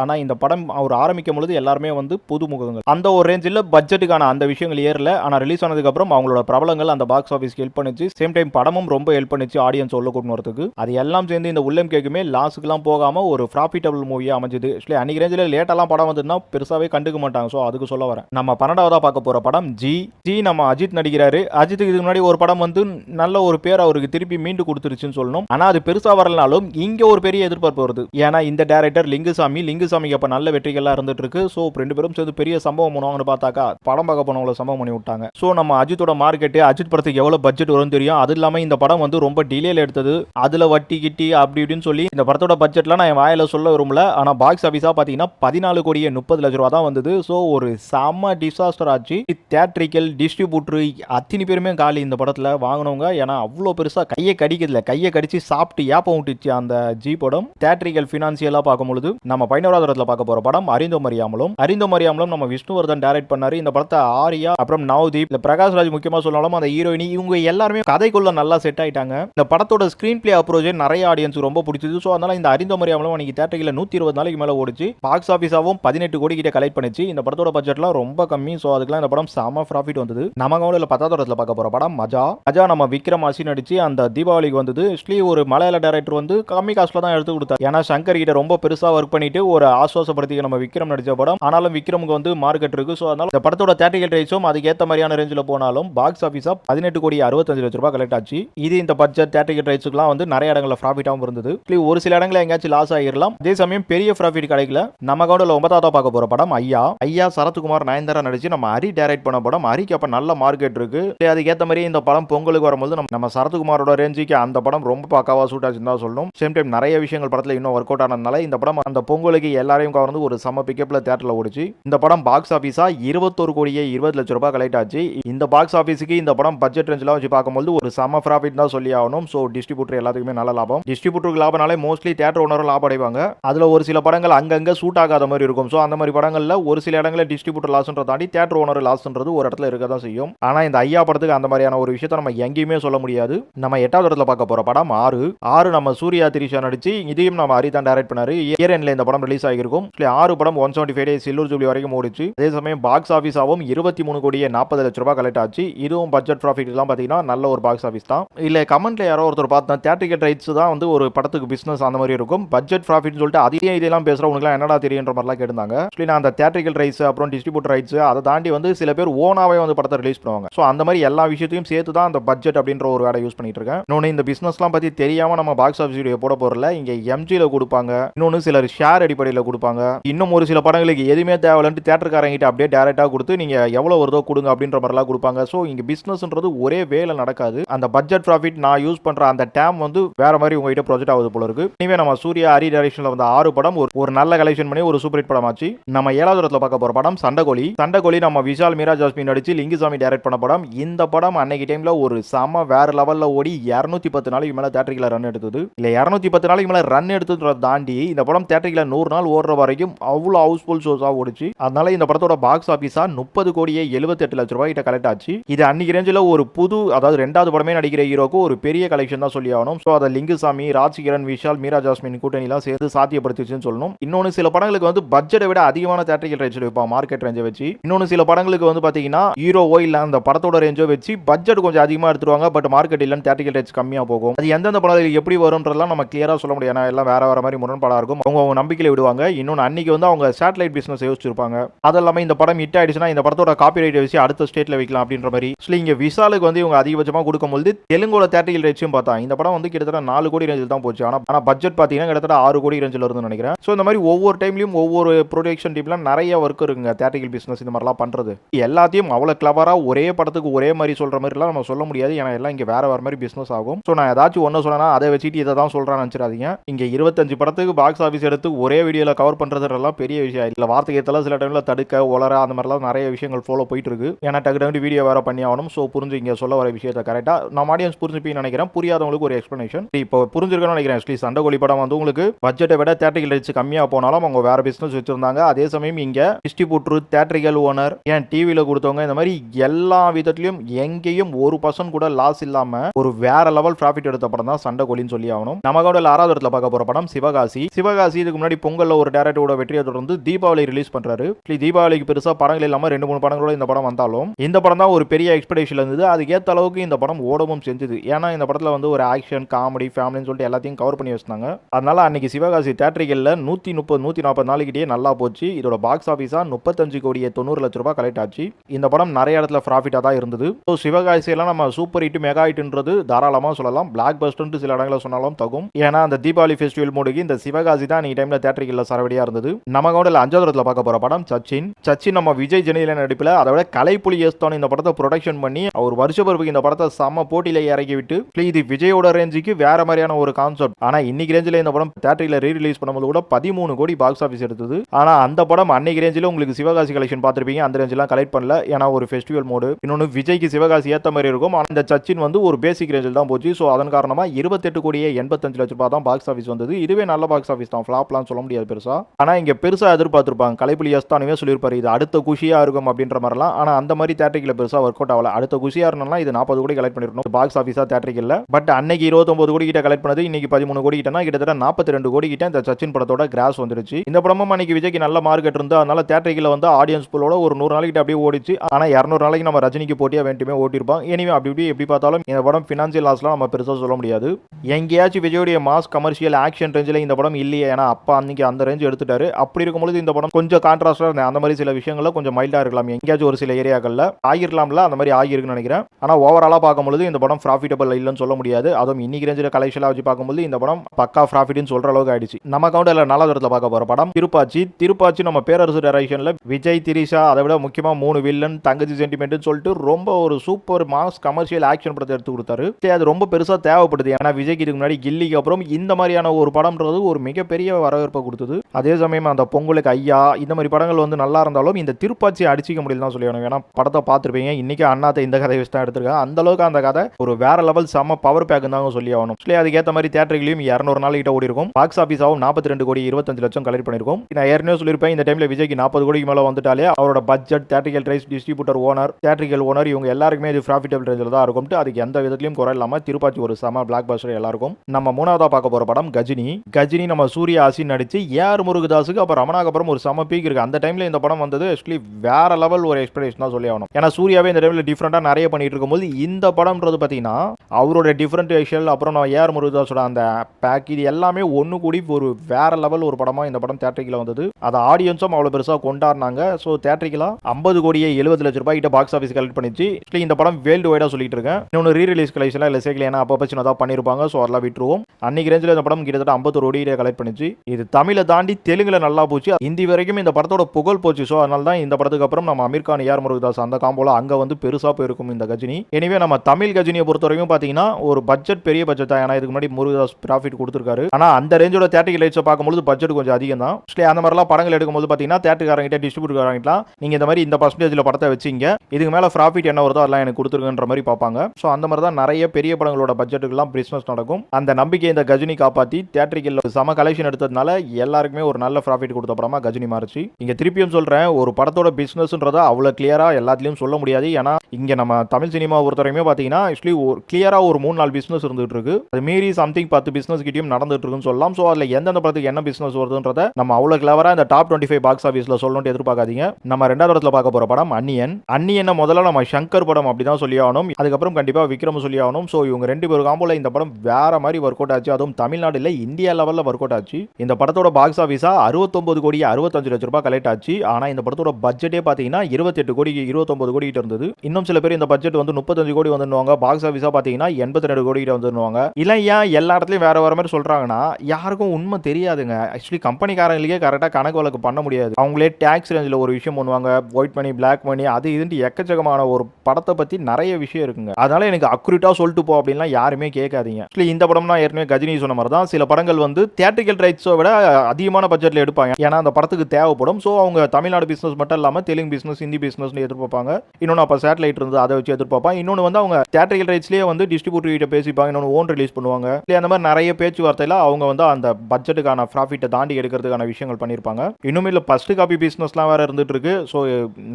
A: ஆனால் இந்த படம் அவர் ஆரம்பிக்கும் பொழுது எல்லாருமே வந்து புது முகங்கள். அந்த ஒரு ரேஞ்சில் பட்ஜெட்டுக்கான அந்த விஷயங்கள் ஏறல. ஆனால் ரிலீஸ் ஆனதுக்கப்புறம் அவங்களோட பிரபலங்கள் அந்த பாக்ஸ் ஆஃபீஸ்க்கு ஹெல்ப் பண்ணுச்சு. சேம் டைம் படமும் ரொம்ப ஹெல்ப் பண்ணுச்சு ஆடியன்ஸ் உள்ள கொண்டு வரதுக்கு. அது எல்லாம் சேர்ந்து இந்த உள்ளம் கேக்குமே லாஸுக்குலாம் போகாமல் ஒரு ப்ராஃபிட்டபிள் மூவியாக அமைஞ்சது. ஆக்சுவலி அன்னைக்கு ரேஞ்சில் லேட்டெல்லாம் படம் வந்ததுன்னா பெருசாகவே கண்டுக்க மாட்டாங்க. ஸோ அதுக்கு சொல்ல வரேன். நம்ம பன்னெண்டாவதாக பார்க்க போகிற படம் ஜி ஜி நம்ம அஜித் நடிக்கிறாரு. அஜித்துக்கு இதுக்கு முன்னாடி ஒரு படம் வந்து நல்ல ஒரு பேர் அவருக்கு திருப்பி மீண்டு கொடுத்துருச்சுன்னு சொல்லணும். ஆனால் அது பெருசாக வரலனாலும் இங்கே ஒரு பெரிய எதிர்பார்ப்பு வருது. ஏன்னா இந்த டேரக்டர் லிங்குசாமி. லிங்குசாமிக்கு அப்ப நல்ல வெற்றிகள்லாம் இருந்துட்டு இருக்கு ஸோ ரெண்டு பேரும் சேர்ந்து பெரிய சம்பவம் பண்ணுவாங்கன்னு பார்த்தாக்கா படம் பார்க்க போனவங்கள சம்பவம் பண்ணி விட்டாங்க. ஸோ நம்ம அஜித்தோட மார்க்கெட்டு அஜித் படத்துக்கு எவ்வளவு பட்ஜெட் வரும்னு தெரியும். அது இல்லாம இந்த படம் வந்து ரொம்ப டிலேல எடுத்தது. அதுல வட்டி கிட்டி அப்படி இப்படின்னு சொல்லி இந்த படத்தோட பட்ஜெட்லாம் நான் என் வாயில சொல்ல விரும்பல. ஆனா பாக்ஸ் ஆஃபீஸா பாத்தீங்கன்னா பதினாலு கோடியே முப்பது லட்ச ரூபா தான் வந்தது. ஸோ ஒரு செம்ம டிசாஸ்டர் ஆச்சு. தேட்ரிக்கல் டிஸ்ட்ரிபியூட்டர் அத்தனை பேருமே காலி இந்த படத்துல வாங்கினவங்க. ஏன்னா அவ்வளோ பெருசா கையை கடிக்கிறதுல கையை கடிச்சு சாப்பிட்டு ஏப்பம் விட்டுச்சு அந்த ஜி படம். தேட்ரிக்கல் ஃபினான்சியலா பார்க்கும்பொழுது நம்ம பதினோராவது பார்க்க போற படம் அறிந்தோம் மரியாமலும் அறிந்தோம் அறியாமலும் நம்ம விஷ்ணுவர்தன் டைரக்ட் பண்ணாரு. இந்த படத்தை ஆரியா அப்புறம் நவதீப் இந்த பிரகாஷ்ராஜ் முக்கியமா சொன்னாலும் அந்த ஹீரோயினி இவங்க எல்லாருமே கதைக்குள்ள நல்லா செட் ஆயிட்டாங்க. இந்த படத்தோட ஸ்கிரீன் பிளே அப்ரோச்சே நிறைய ஆடியன்ஸ் ரொம்ப பிடிச்சது. ஸோ அதனால இந்த அறிந்தோம் அறியாமலும் அன்னைக்கு தேட்டரில் நூத்தி இருபது நாளைக்கு மேல ஓடிச்சு. பாக்ஸ் ஆஃபீஸாவும் பதினெட்டு கோடி கிட்ட கலெக்ட் பண்ணிச்சு. இந்த படத்தோட பட்ஜெட்லாம் ரொம்ப கம்மி. ஸோ அதுக்கெல்லாம் இந்த படம் செம ப்ராஃபிட் வந்தது. நம்ம கவுண்டில் பத்தாவது இடத்துல பார்க்க போற படம் மஜா. மஜா நம்ம விக்ரம் அசி நடிச்சு அந்த தீபாவளிக்கு வந்தது. ஸ்லீ ஒரு மலையாள டைரக்டர் வந்து கம்மி காஸ்ட்ல தான் எடுத்து கொடுத்தார். ஏன்னா சங்கர் கிட்ட ரொம்ப பெருசாக ஒர்க் பண்ணிட்டு ஒரு ஆஸ்வாசப்படுத்தி நம்ம விக்ரம் நடித்த படம். ஆனாலும் விக்ரமுக்கு வந்து மார்க்கெட் இருக்கு. ஸோ அதனால இந்த படத்தோட தேட்டிகல் ரைட்ஸும் அதுக்கு ஏற்ற மாதிரியான ரேஞ்சில் போனாலும் பாக்ஸ் ஆஃபீஸாக பதினெட்டு கோடி அறுபத்தஞ்சு லட்ச ரூபாய் கலெக்ட் ஆச்சு. இது இந்த பட்ஜெட் தேட்டிகல் ரைட்ஸுக்குலாம் வந்து நிறைய இடங்களில் ப்ராஃபிட்டாகவும் இருந்தது. ஒரு சில இடங்களில் எங்கேயாச்சும் லாஸ் ஆகிடலாம் அதே சமயம் பெரிய ப்ராஃபிட் கிடைக்கல. நம்ம கவுண்டில் ஒன்பதாவது பார்க்க போகிற படம் ஐயா. ஐயா சரத்குமார் நயன்தாரா நடிச்சு நம்ம ஹரி டைரக்ட் பண்ண படம். ஹரிக்கு அப்போ நல்ல மார்க்கெட் இருக்கு. அதுக்கேற்ற மாதிரி இந்த படம் பொங்கலுக்கு வரும்போது நம்ம நம்ம சரத்குமாரோட ரேஞ்சுக்கு அந்த படம் ரொம்ப பக்காவாக சூட் ஆச்சுன்னு தான் சொல்லணும். சேம் டைம் நிறைய விஷயங்கள் படத்துல இன்னும் ஒர்க் அவுட் ஆனதுனால இந்த படம் அந்த பொங்கலுக்கு எல்லாரையும் கவர்ந்து ஒரு செம பிக்கப்ல தேட்டர்ல ஓடிச்சு. இந்த படம் பாக்ஸ் ஆஃபீஸா இருபத்தொரு கோடியே இருபது லட்சம் ரூபாய் கலெக்ட் ஆச்சு. இந்த பாக்ஸ் ஆஃபீஸுக்கு இந்த படம் பட்ஜெட் ரேஞ்சில் வச்சு பார்க்கும்போது ஒரு செம ப்ராஃபிட் தான் சொல்லி ஆகணும். ஸோ டிஸ்ட்ரிபியூட்டர் எல்லாத்துக்குமே நல்ல லாபம். டிஸ்ட்ரிபியூட்டருக்கு லாபம்னாலே மோஸ்ட்லி தேட்டர் ஓனரும் லாபம் அடைவாங்க. அதுல ஒரு சில படங்கள் அங்கங்க சூட் ஆகாத மாதிரி இருக்கும். ஸோ அந்த மாதிரி படங்கள்ல ஒரு சில இடங்களில் டிஸ்ட்ரிபியூட்டர் லாஸ்ன்றதை தாண்டி தேட்டர் ஓனர் லாஸ்ன்றது ஒரு இடத்துல இருக்க தான் செய்யும். ஆனா இந்த ஐயா படத்துக்கு அந்த மாதிரியான ஒரு விஷயத்தை நம்ம எங்கேயுமே சொல்ல முடியாது. நம்ம எட்டாவது இடத்துல பார்க்க போற படம் ஆறு. ஆறு நம்ம சூர்யா திரிஷா நடிச்சு இதையும் நம்ம ஹரிதான் டைரக்ட் பண்ணாரு. இயர் எண்ட்ல இந்த படம் ரிலீஸ் ஆகிருக்கும் ஆறு படம் one seventy five days silver jubilee வரைக்கும் ஓடிச்சு. அதே சமயம் பாக்ஸ் ஆஃபீஸாவும் இருபத்தி மூணு கோடியே நாற்பது லட்ச ரூபாய் கலெக்ட் ஆச்சு. இதுவும் பட்ஜெட் ப்ராஃபிட் எல்லாம் பார்த்தீங்கன்னா நல்ல ஒரு பாக்ஸ் ஆஃபீஸ் தான். இல்ல கமெண்ட்ல யாரோ ஒருத்தர் பார்த்தா தேட்டரிக்கல் ரைட்ஸ் தான் வந்து ஒரு படத்துக்கு பிசினஸ் அந்த மாதிரி இருக்கும். பட்ஜெட் ப்ராஃபிட் சொல்லிட்டு அதே இதெல்லாம் பேசுறவங்களுக்கு என்னடா தெரியுன்ற மாதிரிலாம் கேட்டிருந்தாங்க. ஆக்சுவலி நான் அந்த தேட்டரிக்கல் ரைட்ஸ் அப்புறம் டிஸ்ட்ரிபியூட்டர் ரைட்ஸ் அதை தாண்டி வந்து சில பேர் ஓனாவே வந்து படத்தை ரிலீஸ் பண்ணுவாங்க. ஸோ அந்த மாதிரி எல்லா விஷயத்தையும் சேர்த்து தான் அந்த பட்ஜெட் அப்படின்ற ஒரு வேலை யூஸ் பண்ணிட்டு இருக்கேன். இன்னொன்று இந்த பிஸ்னஸ்லாம் பத்தி தெரியாம நம்ம பாக்ஸ் ஆஃபீஸ் வீடியோ போட போகிறல இங்க எம்ஜியில் கொடுப்பாங்க. இன்னொன்று சிலர் ஷேர் அடிப்படையில் கொடுப்பாங்க. இன்னும் ஒரு சில படங்களுக்கு எதுவுமே தேவையில்லைன்ட்டு தேட்டருக்காரங்கிட்ட அப்படியே டேரெக்டாக கொடுத்து நீங்கள் எவ்வளோ வருதோ கொடுங்க அப்படின்ற மாதிரிலாம் கொடுப்பாங்க. ஸோ இங்கே பிஸ்னஸ்ன்றது ஒரே வேலை நடக்காது. அந்த பட்ஜெட் ப்ராஃபிட் நான் யூஸ் பண்ணுற அந்த டேம் வந்து வேற மாதிரி உங்ககிட்ட ப்ரொஜெக்ட் ஆகுது போல இருக்கு. இனிமே நம்ம சூர்யா ஹரி டைரக்ஷன்ல வந்த ஆறு படம் ஒரு நல்ல கலெக்ஷன் பண்ணி ஒரு சூப்பர் ஹிட் படம் ஆச்சு. நம்ம ஏழாவது இடத்துல பார்க்க போகிற படம் சண்டகோலி. சண்டகோலி நம்ம விஷால் மீரா ஜாஸ்மின் நடிச்சு லிங்குசாமி டைரக்ட் பண்ண படம். இந்த படம் அன்னைக்கு டைமில் ஒரு செம வேற லெவலில் ஓடி இரநூத்தி பத்து நாளைக்கு மேலே தேட்டரிக்கல ரன் எடுத்தது. இல்லை இரநூத்தி பத்து நாளைக்கு மேலே ரன் எடுத்ததுன்றத தாண்டி இந்த படம் தேட்டரில் நூறு நாள் ஓடுற வரைக்கும் அவ்வளோ ஹவுஸ்ஃபுல் ஷோஸாக ஓடிச்சு. அதனால இந்த படத்தோட பாக்ஸ் ஆஃபீஸாக முப்பது கோடியே எழுபத்தெட்டு லட்ச ரூபாய் கிட்ட கலெக்ட் ஆச்சு. இது அன்னைக்கு ரேஞ்சில் ஒரு புது அதாவது ரெண்டாவது படமே நடிக்கிற ஹீரோக்கு ஒரு பெரிய கலெக்ஷன் தான் சொல்லி ஆகணும். ஸோ அதை லிங்குசாமி ராஜ்கிரண் விஷால் மீரா ஜாஸ்மின் கூட்டணிலாம் சேர்த்து சாத்தியப்படுத்திச்சுன்னு சொல்லணும். இன்னொன்று சில படங்களுக்கு வந்து பட்ஜெட்டை விட அதிகமான தேட்டரிக்கல் ரேஞ்சில் வைப்பான் மார்க்கெட் ரேஞ்சை வச்சு. இன்னொன்று சில படங்களுக்கு வந்து பார்த்தீங்கன்னா ஹீரோவோ இல்லை அந்த படத்தோட ரேஞ்சோ வச்சு பட்ஜெட் கொஞ்சம் அதிகமாக எடுத்துருவாங்க. பட் மார்க்கெட் இல்லைன்னு தேட்டரிக்கல் ரேஞ்ச் கம்மியாக போகும். அது எந்தெந்த படங்களுக்கு எப்படி வரும்ன்றதெல்லாம் நம்ம கிளியராக சொல்ல முடியும். ஏன்னா எல்லாம் வேற வேற மாதிரி முரண்பாடாக இருக்கும். அவங்க அவங்க நம்பிக்கையில் விடுவாங்க. இன்னொன்று அன்னைக்கு வந்து அவங்க சேட்டலைட் பிசினஸ் யோசிச்சிருப்பாங்க. அது இல்லாமல் இந்த படம் ஹிட் ஆயிடுச்சுன்னா இந்த படத்தோட காப்பி ரைட் வச்சு அடுத்த ஸ்டேட்ல வைக்கலாம் அப்படின்ற மாதிரி. ஸோ இங்கே விசாலுக்கு வந்து இவங்க அதிகபட்சமாக கொடுக்கும்போது தெலுங்கோட தேட்டரிக்கல் ரேட்ஸும் பார்த்தா இந்த படம் வந்து கிட்டத்தட்ட நாலு கோடி ரேஞ்சில் தான் போச்சு. ஆனால் ஆனால் பட்ஜெட் பார்த்தீங்கன்னா கிட்டத்தட்ட ஆறு கோடி ரேஞ்சில் இருந்து நினைக்கிறேன். ஸோ இந்த மாதிரி ஒவ்வொரு டைம்லையும் ஒவ்வொரு ப்ரொடக்ஷன் டீம்லாம் நிறைய ஒர்க் இருக்குங்க தேட்டரிக்கல் பிசினஸ் இந்த மாதிரிலாம் பண்ணுறது எல்லாத்தையும் அவ்வளோ கிளவராக ஒரே படத்துக்கு ஒரே மாதிரி சொல்கிற மாதிரிலாம் நம்ம சொல்ல முடியாது. ஏன்னா எல்லாம் இங்கே வேற வேற மாதிரி பிஸ்னஸ் ஆகும். ஸோ நான் ஏதாச்சும் ஒன்று சொன்னா அதை வச்சுட்டு இதை தான் சொல்கிறேன் நினச்சிடாதீங்க. இங்கே இருபத்தஞ்சு படத்துக்கு பாக்ஸ் ஆஃபீஸ் எடுத்து ஒரே வீடியோவில் கவர் பண்ணுறதுலாம் பெரிய விஷயம். இல்லை வார்த்தை சில டைமில் தடுக்க உலர அந்த மாதிரிலாம் நிறைய விஷயங்கள் ஃபாலோ போயிட்டு இருக்கு ஏன்னா டக்கு டக்கு வீடியோ வேற பண்ணி ஆகணும். ஸோ புரிஞ்சு இங்கே சொல்ல வர விஷயத்தை கரெக்டாக நம்ம ஆடியன்ஸ் புரிஞ்சுப்பீங்கன்னு நினைக்கிறேன். புரியாதவங்களுக்கு ஒரு எக்ஸ்ப்ளனேஷன் இப்போ புரிஞ்சிருக்கணும்னு நினைக்கிறேன். ஆக்சுவலி சண்டைகோழி படம் வந்து உங்களுக்கு பட்ஜெட்டை விட தேட்டரிகள் ரேட்ஸ் கம்மியாக போனாலும் அவங்க வேறு பிஸ்னஸ் வச்சுருந்தாங்க. அதே சமயம் இங்கே டிஸ்ட்ரிபியூட்டர் தேட்டரிகள் ஓனர் ஏன் டிவியில் கொடுத்தவங்க இந்த மாதிரி எல்லா விதத்துலையும் எங்கேயும் ஒரு பர்சன்ட் கூட லாஸ் இல்லாமல் ஒரு வேற லெவல் ப்ராஃபிட் எடுத்த படம் தான் சண்டைகோழின்னு சொல்லி ஆகணும். நம்ம கூட ஆறாவது இடத்துல பார்க்க போகிற படம் சிவகாசி. சிவகாசி இதுக்கு முன்னாடி பொங்கல்ல ஒரு டேரக்டரோட வெற்றியை தொடர்ந்து தீபாவளி ரிலீஸ் பண்றாரு. தீபாவளிக்கு பெருசா படங்கள் இல்லாம ரெண்டு மூணு படங்களோட இந்த படம் வந்தாலும் இந்த படம் தான் ஒரு பெரிய எக்ஸ்பெக்டேஷன் இருந்தது. அதுக்கு ஏத்த அளவுக்கு இந்த படம் ஓடவும் செஞ்சது. ஏன்னா இந்த படத்துல வந்து ஒரு ஆக்ஷன் காமெடி ஃபேமிலின்னு சொல்லிட்டு எல்லாத்தையும் கவர் பண்ணி வச்சிருந்தாங்க. அதனால அன்னைக்கு சிவகாசி தேட்டரிகள்ல நூத்தி முப்பது நூத்தி நாற்பது நாளைக்கிட்டே நல்லா போச்சு. இதோட பாக்ஸ் ஆஃபீஸா முப்பத்தஞ்சு கோடியே தொண்ணூறு லட்ச ரூபாய் கலெக்ட் ஆச்சு. இந்த படம் நிறைய இடத்துல ப்ராஃபிட்டாக தான் இருந்தது. ஸோ சிவகாசி எல்லாம் நம்ம சூப்பர் ஹிட் மெகா ஹிட்ன்றது தாராளமாக சொல்லலாம். பிளாக் பஸ்ட்னு சில இடங்களில் சொன்னாலும் தகும். ஏன்னா அந்த தீபாவளி ஃபெஸ்டிவல் மூடுக்கு இந்த சிவகாசி தான் நீ டைம்ல தேட்டரிக்கல்ல சரவடியா இருந்தது. நம்ம கவுண்டில் அஞ்சாவது இடத்துல பார்க்க போற படம் சச்சின். சச்சின் நம்ம விஜய் ஜெனில நடிப்பில் அதை விட கலைப்புலி ஏஸ்தான் இந்த படத்தை ப்ரொடக்ஷன் பண்ணி அவர் வருஷ பிறப்புக்கு இந்த படத்தை செம்ம போட்டியில இறக்கி விட்டு இது விஜயோட ரேஞ்சுக்கு வேற மாதிரியான ஒரு கான்செப்ட் ஆனா இன்னைக்கு ரேஞ்சில் இந்த படம் தேட்டரில் ரீ ரிலீஸ் பண்ணும்போது கூட பதிமூணு கோடி பாக்ஸ் ஆஃபீஸ் எடுத்தது. ஆனா அந்த படம் அன்னைக்கு ரேஞ்சில் உங்களுக்கு சிவகாசி கலெக்ஷன் பார்த்திருப்பீங்க. அந்த ரேஞ்செல்லாம் கலெக்ட் பண்ணல. ஏன்னா ஒரு ஃபெஸ்டிவல் மோடு இன்னொன்று விஜய்க்கு சிவகாசி ஏத்த மாதிரி இருக்கும். ஆனால் இந்த சச்சின் வந்து ஒரு பேசிக் ரேஞ்சில் தான் போச்சு. ஸோ அதன் காரணமா இருபத்தெட்டு கோடியே எண்பத்தஞ்சு லட்ச ரூபாய் தான் பாக்ஸ் ஆஃபீஸ் வந்தது. இதுவே நல்ல பாக்ஸ் ஆஃபீஸ் தான் ஃப்ளாப்லாம் சொல்ல முடியாது பெருசா. ஆனால் இங்க பெருசா எதிர்பார்த்திருப்பாங்க. கலைப்புலி எஸ்தானுமே சொல்லியிருப்பார் இது அடுத்த குஷியாக இருக்கும் அப்படின்ற மாதிரிலாம். ஆனா அந்த மாதிரி தேட்டரிக்கில் பெருசாக ஒர்க் அவுட் ஆகல. அடுத்த குஷியா இருந்தாலும் இது நாற்பது கோடி கலெக்ட் பண்ணிருக்கணும். பாக்ஸ் ஆஃபீஸா தேட்டரிக்கில் பட் அன்னைக்கு இருபத்தொம்பது கோடி கிட்ட கலெக்ட் பண்ணது இன்னைக்கு பதிமூணு கோடி கிட்டனா கிட்டத்தட்ட நாற்பத்தி ரெண்டு கோடி கிட்ட இந்த சச்சின் படத்தோட கிராஸ் வந்துருச்சு. இந்த படமும் அன்னைக்கு விஜய்க்கு நல்ல மார்க்கெட் இருந்து அதனால தேட்டரிக்கில் வந்து ஆடியன்ஸ் புல்லோட ஒரு நூறு நாளைக்கு அப்படியே ஓடிச்சு. ஆனா இரநூறு நாளைக்கு நம்ம ரஜினிக்கு போட்டியா வேண்டுமே ஓட்டிருப்போம் எனிவே அப்படி இப்படி எப்படி பார்த்தாலும் இந்த படம் ஃபினான்சியல் லாஸ்லாம் நம்ம பெருசா சொல்ல முடியாது. எங்கேயாச்சும் விஜயோடைய மாஸ் கமர்ஷியல் ஆக்ஷன் ரேஞ்சில் இந்த படம் இல்லையே ஏன்னா அப்பா அன்னைக்கு அந்த ரேஞ்ச் எடுத்துட்டாரு. அப்படி இருக்கும்போது இந்த படம் கொஞ்சம் கான்ட்ராஸ்டாக இருந்தேன் அந்த மாதிரி சில விஷயங்கள்ல கொஞ்சம் மைல்டாக இருக்கலாம். எங்கேயாச்சும் ஒரு சில ஏரியாக்களில் ஆகிருக்கலாம்ல அந்த மாதிரி ஆகிருக்குன்னு நினைக்கிறேன். ஆனால் ஓவராலாக பார்க்கும்போது இந்த படம் ப்ராஃபிட்டபிள் இல்லைன்னு சொல்ல முடியாது. அதுவும் இன்னைக்கு ரேஞ்சில் கலெக்ஷனாக வச்சு பார்க்கும்போது இந்த படம் பக்கா ப்ராஃபிட்னு சொல்கிற அளவுக்கு ஆயிடுச்சு. நம்ம கவுண்டில் நல்ல தரத்தில் பார்க்க போகிற படம் திருப்பாச்சி. திருப்பாச்சி நம்ம பேரரசு டைரக்ஷனில் விஜய் திரிஷா அதை விட முக்கியமாக மூணு வில்லன் தங்கச்சி சென்டிமெண்ட்னு சொல்லிட்டு ரொம்ப ஒரு சூப்பர் மாஸ் கமர்ஷியல் ஆக்ஷன் படத்தை எடுத்து கொடுத்தாரு. அது ரொம்ப பெருசாக தேவைப்படுது. ஏன்னா விஜய்க்கு இதுக்கு முன்னாடி கில்லிக்கு அப்புறம் இந்த மாதிரியான ஒரு படம்ன்றது ஒரு மிகப்பெரிய வரவேற்பை கொடுத்தது. அதே சமயம் அந்த பொங்கலுக்கு ஐயா இந்த மாதிரி படங்கள் வந்து நல்லா இருந்தாலும் இந்த திருப்பாச்சி அடிச்சிக்க முடியல தான் சொல்லி ஏன்னா படத்தை பார்த்துருப்பீங்க. இன்னைக்கு அண்ணாத்த இந்த கதையை வச்சு தான் எடுத்திருக்காங்க. அந்த அளவுக்கு அந்த கதை ஒரு வேற லெவல் செம்ம பவர் பேக் தாங்க சொல்லி ஆகணும். சொல்லி அதுக்கேற்ற மாதிரி தேட்டர்களையும் இரநூறு நாள் கிட்ட ஓடி இருக்கும். பாக்ஸ் ஆஃபீஸாகவும் நாற்பத்தி ரெண்டு கோடி இருபத்தஞ்சு லட்சம் கலெக்ட் பண்ணிருக்கும் நான் ஏற்கனவே சொல்லியிருப்பேன் இந்த டைம்ல விஜய்க்கு நாற்பது கோடிக்கு மேலே வந்துட்டாலே அவரோட budget theatrical rights distributor owner theatrical owner இவங்க எல்லாருக்குமே இது ப்ராஃபிட்டபிள் ரேஞ்சில் தான் இருக்கும்ட்டு அதுக்கு எந்த விதத்திலையும் குறை இல்லாமல் திருப்பாச்சி ஒரு செம பிளாக் பஸ்டர் எல்லாருக்கும். நம்ம மூணாவதா பார்க்க போற படம் கஜினி. கஜினி நம்ம சூர்யா ஆசின் நடிச்சு ஏஆர் முருகதாஸுக்கு அப்புறம் ரமணாக்கு ஒரு செம பீக் இருக்கு. அந்த டைம்ல இந்த படம் வந்தது ஆக்சுவலி வேற லெவல் ஒரு எக்ஸ்பெக்டேஷன் தான் சொல்லி ஆகணும். ஏன்னா சூர்யாவே இந்த டைம்ல டிஃப்ரெண்டாக நிறைய பண்ணிட்டு இருக்கும்போது இந்த படம்ன்றது பார்த்தீங்கன்னா அவரோட டிஃப்ரெண்டேஷன் அப்புறம் நான் ஏஆர் முருகதாஸோட அந்த பேக் இது எல்லாமே ஒன்று கூடி ஒரு வேற லெவல் ஒரு படமாக இந்த படம் தேட்டரிக்கில் வந்தது. அதை ஆடியன்ஸும் அவ்வளோ பெருசாக கொண்டாடினாங்க. ஸோ தேட்டரிக்கலாக ஐம்பது கோடியே எழுபது லட்ச ரூபாய் கிட்ட பாக்ஸ் ஆஃபீஸ் கலெக்ட் பண்ணிச்சு. ஆக்சுவலி இந்த படம் வேர்ல்டு வைடாக சொல்லிட்டு இருக்கேன். இன்னொன்று ரீ ரிலீஸ் கலெக்ஷனில் இல்லை சேர்க்கல ஏன்னா அப்போ சின்னதாக பண்ணியிருப்பாங்க ஸோ அதெல்லாம் விட்டுருவோம். அன்னைக்கு ரேஞ்சில் இந்த படம் கிட்டத்தட்ட ஐம்பத்தொரு கோடியை கலெக்ட் பண்ணிச்சு. இது தமிழை தாண்டி தெலுங்குல நல்லா போச்சு. ஹிந்தி வரைக்கும் இந்த படத்தோட புகழ் போச்சு. ஸோ அதனால தான் இந்த படத்துக்கு அப்புறம் நம்ம அமீர் கான் ஏஆர் முருகதாஸ் அந்த காம்போல அங்கே வந்து பெருசாக போயிருக்கும் இந்த கஜினி. எனவே நம்ம தமிழ் கஜினியை பொறுத்த வரைக்கும் பார்த்தீங்கன்னா ஒரு பட்ஜெட் பெரிய பட்ஜெட் தான். ஏன்னா இதுக்கு முன்னாடி முருகதாஸ் ப்ராஃபிட் கொடுத்துருக்காரு. ஆனால் அந்த ரேஞ்சோட தேட்டரிக்கல் லைட்ஸை பார்க்கும்போது பட்ஜெட் கொஞ்சம் அதிகம் தான். ஆக்சுவலி அந்த மாதிரிலாம் படங்கள் எடுக்கும்போது பார்த்தீங்கன்னா தேட்டருக்காரங்கிட்ட டிஸ்ட்ரிபியூட்டர்காரங்கிட்டலாம் நீங்கள் இந்த மாதிரி இந்த பர்சன்டேஜில் படத்தை வச்சிங்க. இதுக்கு மேலே ப்ராஃபிட் என்ன வருதோ அதெல்லாம் எனக்கு கொடுத்துருக்குன்ற மாதிரி பார்ப்பாங்க. ஸோ அந்த மாதிரி தான் நிறைய பெரிய படங்களோட பட்ஜெட்டுக்கெல்லாம் பிஸ்னஸ் நடக்கும். அந்த நம்பிக்கை இந்த கஜினி காப்பாற்றி தேட்டரிக்கல் சமக கலெக்ஷன் எடுத்ததுனால எல்லாருக்குமே ஒரு நல்ல ப்ராஃபிட் கொடுத்த படமா கஜினி மாறிச்சு. இங்க திருப்பியும் சொல்றேன் ஒரு படத்தோட பிசினஸ்ன்றதை அவ்வளவு கிளியரா எல்லாத்துலயும் சொல்ல முடியாது. ஏன்னா இங்க நம்ம தமிழ் சினிமா பொறுத்தவரைக்குமே பார்த்தீங்கன்னா ஆக்சுவலி ஒரு கிளியரா ஒரு மூணு நாலு பிசினஸ் இருந்துட்டு இருக்கு. அது மீறி சம்திங் பத்து பிசினஸ் கிட்டயும் நடந்துட்டு இருக்குன்னு சொல்லலாம். ஸோ அதுல எந்தெந்த படத்துக்கு என்ன பிசினஸ் வருதுன்றத நம்ம அவ்வளவு கிளவரா இந்த டாப் டுவெண்ட்டி ஃபைவ் பாக்ஸ் ஆஃபீஸில் சொல்லணும்னு எதிர்பார்க்காதீங்க. நம்ம ரெண்டாவது இடத்துல பார்க்க போற படம் அன்னியன். அன்னியனை முதல்ல நம்ம சங்கர் படம் அப்படிதான் சொல்லி ஆகணும். அதுக்கப்புறம் கண்டிப்பா விக்ரம் சொல்லி ஆகணும். ஸோ இவங்க ரெண்டு பேரும் காம்போல இந்த படம் வேற மாதிரி ஒர்க் அவுட் ஆச்சு. அதுவும் தமிழ்நாடு இல்லை இந்தியா லெவலில் ஒர்க் அவுட் ஆச்சு. இந்த படத்தோட பாக்ஸ் ஆஃபீஸா அறுபத்தொன்பது கோடி அறுபத்தஞ்சு லட்ச ரூபாய் கலெக்ட் ஆச்சு. ஆனா இந்த படத்தோட பட்ஜெட்டே பாத்தீங்கன்னா இருபத்தெட்டு கோடி இருபத்தொன்பது கோடி கிட்ட இருந்தது. இன்னும் சில பேர் இந்த பட்ஜெட் வந்து முப்பத்தஞ்சு கோடி வந்துருவாங்க பாக்ஸ் ஆஃபீஸா பாத்தீங்கன்னா எண்பத்தி ரெண்டு கோடி கிட்ட வந்துருவாங்க இல்லை ஏன் எல்லா இடத்துலயும் வேற வேற மாதிரி சொல்றாங்கன்னா யாருக்கும் உண்மை தெரியாதுங்க. ஆக்சுவலி கம்பெனிக்காரங்களுக்கே கரெக்டாக கணக்கு வழக்கு பண்ண முடியாது. அவங்களே டேக்ஸ் ரேஞ்சில் ஒரு விஷயம் பண்ணுவாங்க. ஒயிட் மணி பிளாக் மணி அது இதுன்ட்டு எக்கச்சக்கமான ஒரு படத்தை பற்றி நிறைய விஷயம் இருக்குங்க. அதனால எனக்கு அக்யூரேட்டாக சொல்லிட்டு போ அப்படின்லாம் யாருமே கேட்காதீங்க. ஆக்சுவலி இந்த படம் ஏற்கனவே கஜினி சொன்ன மாதிரி தான் சில படங்கள் வந்து பொலிட்டிக்கல் ரைட்ஸை விட அதிகமான பட்ஜெட்டில் எடுப்பாங்க. ஏன்னா அந்த படத்துக்கு தேவைப்படும். ஸோ அவங்க தமிழ்நாடு பிஸ்னஸ் மட்டும் இல்லாமல் தெலுங்கு பிஸ்னஸ் ஹிந்தி பிஸ்னஸ்னு எதிர்பார்ப்பாங்க. இன்னொன்று அப்போ சேட்டலைட் இருந்து அதை வச்சு எதிர்பார்ப்பாங்க. இன்னொன்று வந்து அவங்க தேட்டரிகல் ரைட்ஸ்லேயே வந்து டிஸ்ட்ரிபியூட்டர் கிட்ட பேசிப்பாங்க. இன்னொன்று ஓன் ரிலீஸ் பண்ணுவாங்க. இல்லை அந்த மாதிரி நிறைய பேச்சுவார்த்தையில் அவங்க வந்து அந்த பட்ஜெட்டுக்கான ப்ராஃபிட்டை தாண்டி எடுக்கிறதுக்கான விஷயங்கள் பண்ணியிருப்பாங்க. இன்னும் இல்லை ஃபர்ஸ்ட் காப்பி பிஸ்னஸ்லாம் வேற இருந்துட்டு இருக்கு. ஸோ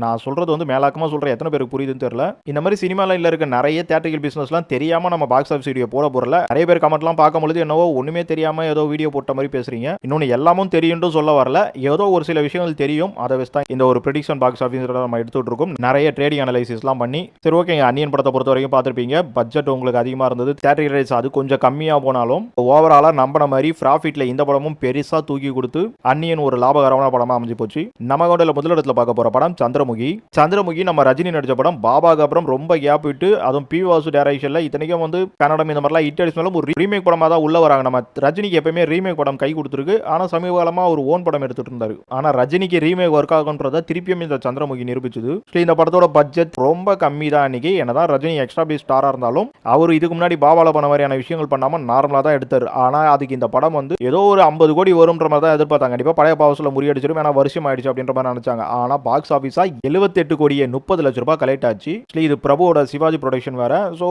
A: நான் சொல்கிறது வந்து மேலாக்கமாக சொல்கிறேன் எத்தனை பேருக்கு புரியுதுன்னு தெரியல. இந்த மாதிரி சினிமா லைனில் இருக்க நிறைய தேட்டரிக்கல் பிஸ்னஸ்லாம் தெரியாமல் நம்ம பாக்ஸ் ஆஃபீஸ் வீடியோ போட போகிறல நிறைய பேர் கமெண்ட்லாம் பார்க்கும்பொழுது என்னவோ ஒன்றுமே தெரியாமல் ஏதோ வீடியோ போட்ட மாதிரி பேசுறீங்க. இன்னொன்று எல்லாமும் தெரியும்னு சொல்ல வரல. ஏதோ ஒரு சில விஷயங்கள் தெரியும். அதை வச்சு தான் இந்த ஒரு ப்ரிடிக்ஷன் பாக்ஸ் ஆஃபீஸோட நம்ம எடுத்துட்டு இருக்கோம். நிறைய ட்ரேடிங் அனலைசிஸ்லாம் பண்ணி சரி ஓகே அன்னியன் படத்தை பொறுத்த வரைக்கும் பார்த்துருப்பீங்க. பட்ஜெட் உங்களுக்கு அதிகமாக இருந்தது. தேட்டரி ரைஸ் அது கொஞ்சம் கம்மியாக போனாலும் ஓவராலாக நம்பின மாதிரி ப்ராஃபிட்டில் இந்த படமும் பெருசாக தூக்கி கொடுத்து அன்னியன் ஒரு லாபகரமான படமாக அமைஞ்சு போச்சு. நம்ம கொண்டில் முதலிடத்துல பார்க்க போகிற படம் சந்திரமுகி. சந்திரமுகி நம்ம ரஜினி நடித்த படம் பாபாக்கு அப்புறம் ரொம்ப கேப் விட்டு அதுவும் பி வாசு டேரக்ஷனில் இத்தனைக்கும் வந்து கன்னடம் இந்த மாதிரிலாம் ஹிட் அடிச்சாலும் ஒரு ரீமேக் படமாக தான் உள்ள வராங்க. நம்ம ரஜினிக்கு எப்பயுமே ரீமேக் படம் கை கொடுத்துருக்கு. ஆனால் சமீப காலமாக ஒரு ஓன் படம் எடுத்துட்டு இருந்தாரு. ஆனால் ரஜினிக்கு ரீமேக் ஒர்க் ஆகுன்றதை திருப்பியும் இந்த சந்திரமுகி நிரூபிச்சது. ஸோ இந்த படத்தோட பட்ஜெட் ரொம்ப கம்மி தான் அன்னைக்கு. என்னதான் ரஜினி எக்ஸ்ட்ரா பி ஸ்டாராக இருந்தாலும் அவர் இதுக்கு முன்னாடி பாபால பண்ண மாதிரியான விஷயங்கள் பண்ணாமல் நார்மலாக தான் எடுத்தார். ஆனால் அதுக்கு இந்த படம் வந்து ஏதோ ஒரு ஐம்பது கோடி வரும்ன்ற மாதிரி தான் எதிர்பார்த்தாங்க. கண்டிப்பாக பழைய பாவசில் முறியடிச்சிடும் ஏன்னா வருஷம் ஆயிடுச்சு அப்படின்ற மாதிரி நினைச்சாங்க. ஆனால் பாக்ஸ் ஆஃபீஸாக எழுபத்தெட்டு கோடியே முப்பது லட்ச ரூபாய் கலெக்ட் ஆச்சு. Actually, இது பிரபுவோட சிவாஜி ப்ரொடக்ஷன் வேற. ஸோ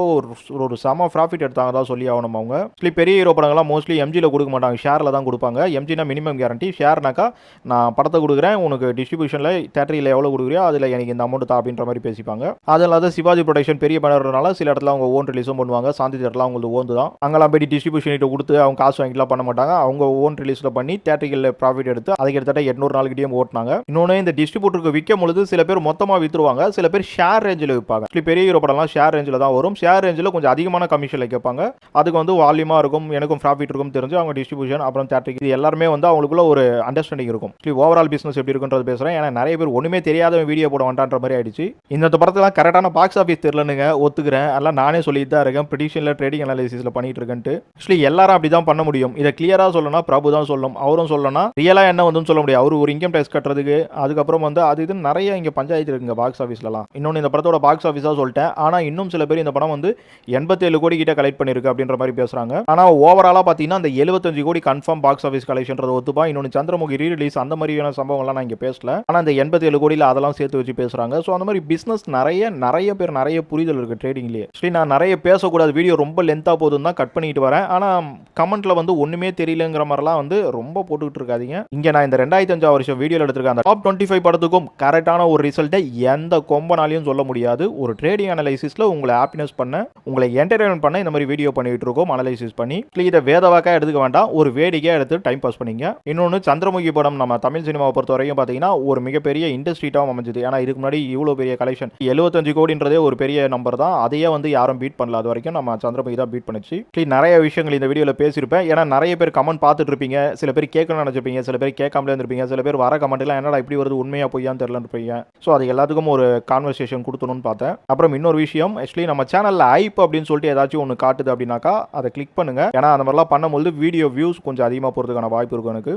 A: ஒரு செம ப்ராஃபிட் எடுத்தாங்க தான் சொல்லி ஆகணும் அவங்க. பெரிய ஹீரோ படங்கள்லாம் மோஸ்ட்லி எம்ஜியில் கொடுக்க மாட்டாங்க. ஷேரில் தான் கொடுப்பாங்க. எம்ஜினா மினிமம் கேரண்டி ஷேர்னாக்கா நான் படத்தை கொடுக்குறேன் உனக்கு டிஸ்ட்ரிபியூஷனில் தேட்டரியில் எவ்வளோ கொடுக்குறியோ அதில் எனக்கு இந்த அமௌண்ட் தான் அப்படின்ற மாதிரி பேசிப்பாங்க. அது இல்லாத சிவாஜி ப்ரொடக்ஷன் பெரிய பண்ணுறதுனால சில இடத்துல அவங்க ஓன் ரிலீஸும் பண்ணுவாங்க. சாந்தி தேட்டர்லாம் அவங்களுக்கு ஓந்து தான். அங்கெல்லாம் போய் டிஸ்ட்ரிபியூஷன் கொடுத்து அவங்க காசு வாங்கிலாம் பண்ண மாட்டாங்க. அவங்க ஓன் ரிலீஸில் பண்ணி தேட்டரிகளில் ப்ராஃபிட் எடுத்து அதை கிட்டத்தட்ட எட்நூறு நாளுக்கிட்டையும் ஓட்டினாங்க. இன்னொன்று இந்த டிஸ்ட்ரிபியூட்டருக்கு விற்கும் பொழுது சில பேர் மொத்தமாக விற்றுருவாங்க சில பேர் ஷேர் ரேஞ்சில் விற்பாங்க பெரிய ஹீரோ படம்லாம் ஷேர் ரேஞ்சில் தான் வரும். ஷேர் ரேஞ்சில் கொஞ்சம் அதிகமான கமிஷனில் கேட்பாங்க. அதுக்கு வந்து வால்யூமாக இருக்கும் எனக்கும் ப்ராஃபிட் இருக்கும் தெரிஞ்சு அவங்க டிஸ்ட்ரிபியூஷன் அப்புறம் தேட்டருக்கு இது எல்லாருமே வந்து அவங்களுக்குள்ள ஒரு அண்டர்ஸ்டாண்டிங் இருக்கும். ஓவரால் பிஸ்னஸ் எப்படி இருக்குன்றது பேசுகிறேன் ஏன்னா நிறைய பேர் ஒன்றுமே தெரியாத வீடியோ போட வேண்டான்ற மாதிரி ஆயிடுச்சு. இந்த படத்தெல்லாம் கரெக்டான பாக்ஸ் ஆஃபீஸ் தெரிலனுங்க ஒத்துக்கிறேன். எல்லாம் நானே சொல்லிட்டு தான் இருக்கேன். ப்ரிடிஷனில் ட்ரேடிங் அனாலிசிஸில் பண்ணிட்டு இருக்கேன்ட்டு. ஆக்சுவலி எல்லாரும் அப்படி தான் பண்ண முடியும். இதை கிளியராக சொல்லணும்னா பிரபு தான் சொல்லணும் அவரும் சொல்லணும் ரியலாக என்ன வந்துன்னு சொல்ல முடியும் அவர் ஒரு இன்கம் டேக்ஸ் கட்டுறதுக்கு அதுக்கப்புறம் வந்து அது இது நிறைய இங்கே பஞ்சாயத்து இருக்குங்க பாக்ஸ் ஆஃபீஸ்லலாம் இன்னொன்று இந்த படத்தோட பாக்ஸ் ஆஃபீஸாக சொல்லிட்டேன். ஆனால் இன்னும் சில பேர் இந்த படம் வந்து எண்பத்தேழு கோடி கிட்ட கலெக்ட் பண்ணியிருக்கு அப்படின்ற மாதிரி பேசுகிறாங்க ஆனால் ஓவராலாக பார்த்தீங்கன்னா அந்த எழுபத்தஞ்சு கோடி கன்ஃபார்ம் பாக்ஸ் ஆஃபீஸ் கலெக்ஷன்றது ஒத்துப்பா. இன்னொன்று சந்திரமுகி ரீ ரிலீஸ் அந்த மாதிரியான சம்பவங்கள்லாம் நான் இங்கே பேசல. ஆனால் அந்த எண்பத்தி ஏழு கோடியில் அதெல்லாம் சேர்த்து வச்சு பேசுகிறாங்க ஸோ அந்த மாதிரி பிஸ்னஸ் நிறைய நிறைய பேர் நிறைய புரிதல் இருக்குது ட்ரேடிங்லேயே சரி நான் நிறைய பேசக்கூடாது. வீடியோ ரொம்ப லென்த்தாக போதும் தான் கட் பண்ணிட்டு வரேன். ஆனால் கமெண்ட்ல வந்து ஒன்றுமே தெரியலங்கிற மாதிரிலாம் வந்து ரொம்ப போட்டுக்கிட்டு இருக்காதீங்க. இங்கே நான் இந்த ரெண்டாயிரத்தி அஞ்சாவது வருஷம் வீடியோவில் எடுத்திருக்கேன் அந்த டாப் டுவெண்ட்டி ஃபைவ் படத்துக்கும் கரெக்டான ஒரு ரிசல்ட்டை எந்த கொம்பனாலையும் சொல்ல முடியாது. ஒரு ட்ரேடிங் அனலைசிஸில் உங்களை ஹாப்பினஸ் பண்ண உங்களை என்டர்டைன்மெண்ட் பண்ண இந்த மாதிரி வீடியோ பண்ணிட்டு இருக்கோம். அனலைசிஸ் பண்ணி இதை வேதவாக்கா எடுத்துக்க வேண்டாம். ஒரு வேடிக்கையாக எடுத்து டைம் பாஸ் பண்ணீங்க. இன்னொன்று சந்திரமுகி படம் நம்ம தமிழ் சினிமாவை பொறுத்த வரைக்கும் பார்த்தீங்கன்னா ஒரு மிகப்பெரிய இண்டஸ்ட்ரீட்டாகவும் அமைஞ்சது. ஏன்னா இதுக்கு முன்னாடி இவ்வளோ பெரிய கலெக்ஷன் எழுபத்தஞ்சு கோடின்றதே ஒரு பெரிய நம்பர் தான். அதையே வந்து யாரும் பீட் பண்ணல. அது வரைக்கும் நம்ம சந்திரமுகி தான் பீட் பண்ணுச்சு. நிறைய விஷயங்கள் இந்த வீடியோவில் பேசியிருப்பேன். ஏன்னா நிறைய பேர் கமெண்ட் பார்த்துட்டு இருப்பீங்க. சில பேர் கேட்கணும்னு நினச்சிருப்பீங்க. சில பேர் கேட்காமலே இருந்திருப்பீங்க. சில பேர் வர கமெண்ட்லாம் என்னடா இப்படி வருது? உண்மையாக பொய்யான்னு தெரியலன்னு இருப்பீங்க. ஸோ அது எல்லாத்துக்கும் ஒரு கான்வர்சேஷன் கொடுத்தணும்னு பார்த்தேன். அப்புறம் இன்னொரு விஷயம் ஆக்சுவலி நம்ம சேனலில் ஐப் அப்படின்னு சொல்லிட்டு ஏதாச்சும் ஒன்று காட்டுது அப்படின்னாக்கா அதை கிளிக் பண்ணுங்க. ஏன்னா அந்த மாதிரிலாம் பண்ணும்போது வீடியோ வியூஸ் கொஞ்சம் கொஞ்சம் அதிகமாக போகிறதுக்கான வாய்ப்பு இருக்கும் எனக்கு